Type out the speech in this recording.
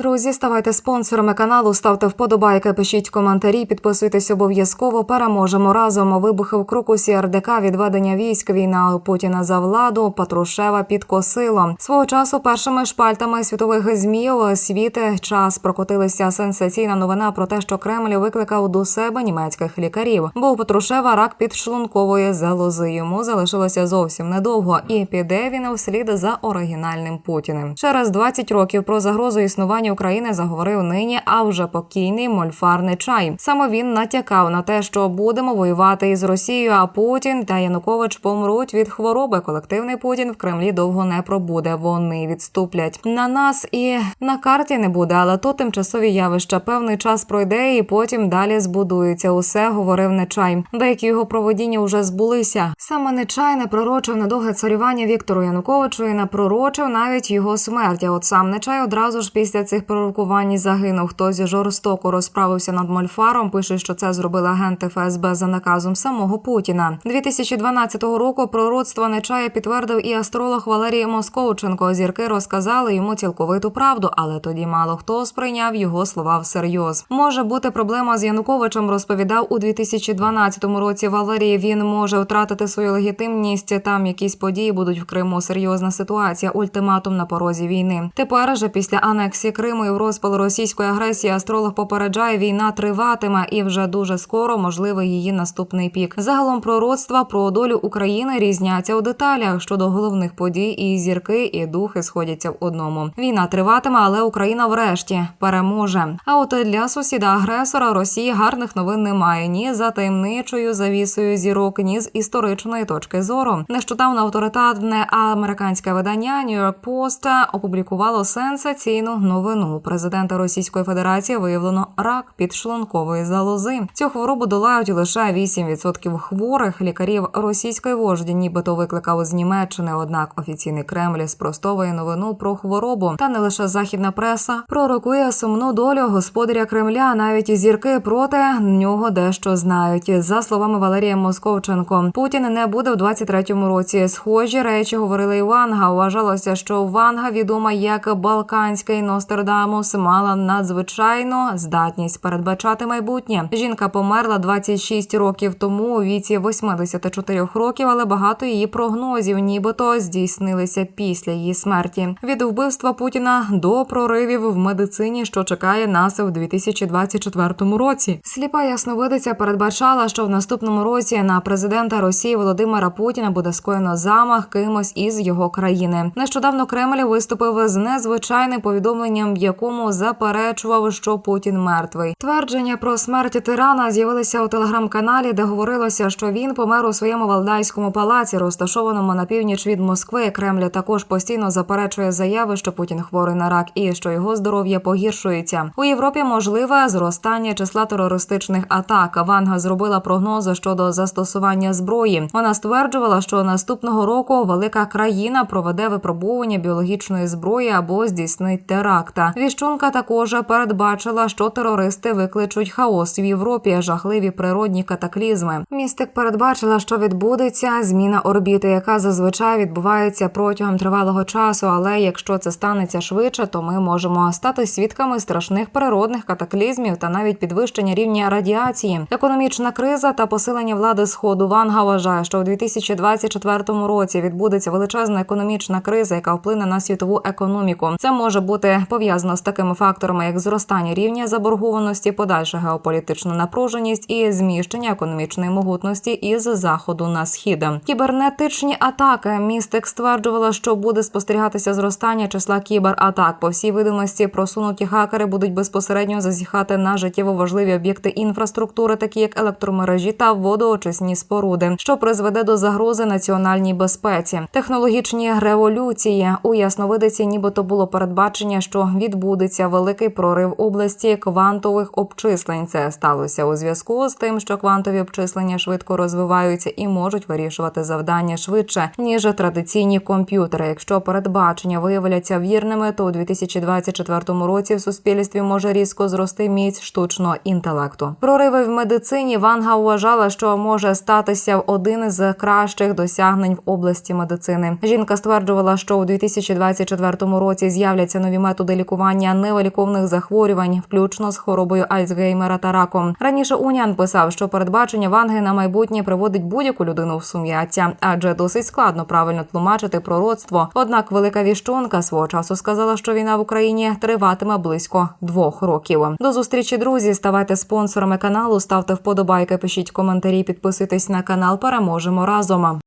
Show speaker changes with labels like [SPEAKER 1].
[SPEAKER 1] Друзі, ставайте спонсорами каналу, ставте вподобайки, пишіть коментарі, підписуйтесь обов'язково. Переможемо разом. Вибухи в Крокусі РДК, відведення військ, війна Путіна за владу, Патрушева підкосило. Свого часу першими шпальтами світових змів світи час прокотилися сенсаційна новина про те, що Кремль викликав до себе німецьких лікарів. Бо у Патрушева рак підшлункової залози. Йому залишилося зовсім недовго, і піде він вслід за оригінальним Путіним. Через 20 років про загрозу існування України заговорив нині, а вже покійний мольфарний чай. Саме він натякав на те, що будемо воювати із Росією, а Путін та Янукович помруть від хвороби. Колективний Путін в Кремлі довго не пробуде. Вони відступлять на нас і на карті не буде, але то тимчасові явища. Певний час пройде, і потім далі збудується. Усе говорив Нечай. Деякі його проводіння вже збулися. Саме Нечай не пророчив недовге царювання Віктору Януковичу і не пророчив навіть його смерть. А от сам Нечай одразу ж після цих пророкувань загинув. Хтось жорстоко розправився над Мольфаром. Пише, що це зробили агенти ФСБ за наказом самого Путіна. 2012 року пророцтво Нечая підтвердив і астролог Валерій Московченко. Зірки розказали йому цілковиту правду, але тоді мало хто сприйняв його слова всерйоз. Може бути проблема з Януковичем. Розповідав у 2012 році Валерій. Він може втратити свою легітимність. Там якісь події будуть в Криму. Серйозна ситуація. Ультиматум на порозі війни. Тепер же після анексії Криму і в розпал російської агресії астролог попереджає, війна триватиме і вже дуже скоро можливий її наступний пік. Загалом пророцтва про долю України різняться у деталях щодо головних подій. І зірки, і духи сходяться в одному. Війна триватиме, але Україна врешті переможе. А от для сусіда агресора Росії гарних новин немає ні за таємничою завісою зірок, ні з історичної точки зору. Нещодавно авторитетне американське видання New York Post опублікувало сенсаційну новину. У президента Російської Федерації виявлено рак підшлункової залози. Цю хворобу долають лише 8% хворих. Лікарів російської вожді, нібито викликав з Німеччини. Однак офіційний Кремль спростовує новину про хворобу. Та не лише західна преса пророкує сумну долю господаря Кремля. Навіть зірки проти нього дещо знають. За словами Валерія Московченко, Путін не буде в 23-му році. Схожі речі говорили і Ванга. Вважалося, що Ванга відома як Балканський Нострадамус, мала надзвичайну здатність передбачати майбутнє. Жінка померла 26 років тому у віці 84 років, але багато її прогнозів, нібито здійснилися після її смерті. Від вбивства Путіна до проривів в медицині, що чекає нас у 2024 році. Сліпа ясновидиця передбачала, що в наступному році на президента Росії Володимира Путіна буде скоєно замах кимось із його країни. Нещодавно Кремль виступив з незвичайним повідомленням, в якому заперечував, що Путін мертвий. Твердження про смерть тирана з'явилися у телеграм-каналі, де говорилося, що він помер у своєму валдайському палаці, розташованому на північ від Москви. Кремль також постійно заперечує заяви, що Путін хворий на рак і що його здоров'я погіршується. У Європі можливе зростання числа терористичних атак. Ванга зробила прогнози щодо застосування зброї. Вона стверджувала, що наступного року велика країна проведе випробування біологічної зброї або здійснить теракта. Віщунка також передбачила, що терористи викличуть хаос в Європі, жахливі природні катаклізми. Містик передбачила, що відбудеться зміна орбіти, яка зазвичай відбувається протягом тривалого часу. Але якщо це станеться швидше, то ми можемо стати свідками страшних природних катаклізмів та навіть підвищення рівня радіації. Економічна криза та посилення влади сходу Ванга вважає, що у 2024 році відбудеться величезна економічна криза, яка вплине на світову економіку. Це може бути пов'язано з такими факторами, як зростання рівня заборгованості, подальша геополітична напруженість і зміщення економічної могутності із заходу на схід. Кібернетичні атаки містик стверджувала, що буде спостерігатися зростання числа кібератак. По всій видимості просунуті хакери будуть безпосередньо зазіхати на життєво важливі об'єкти інфраструктури, такі як електромережі та водоочисні споруди, що призведе до загрози національній безпеці. Технологічні революції у ясновидиці, нібито було передбачення, що відбудеться великий прорив області квантових обчислень. Це сталося у зв'язку з тим, що квантові обчислення швидко розвиваються і можуть вирішувати завдання швидше ніж традиційні комп'ютери. Якщо передбачення виявляться вірними, то у 2024 році в суспільстві може різко зрости міць штучного інтелекту. Прориви в медицині Ванга вважала, що може статися один з кращих досягнень в області медицини. Жінка стверджувала, що у 2024 році з'являться нові методи лікування лікування невиліковних захворювань, включно з хворобою Альцгеймера та раком. Раніше Унян писав, що передбачення Ванги на майбутнє приводить будь-яку людину в сум'яття, адже досить складно правильно тлумачити пророцтво. Однак велика віщонка свого часу сказала, що війна в Україні триватиме близько двох років. До зустрічі, друзі. Ставайте спонсорами каналу, ставте вподобайки, пишіть коментарі, підписуйтесь на канал. Переможемо разом.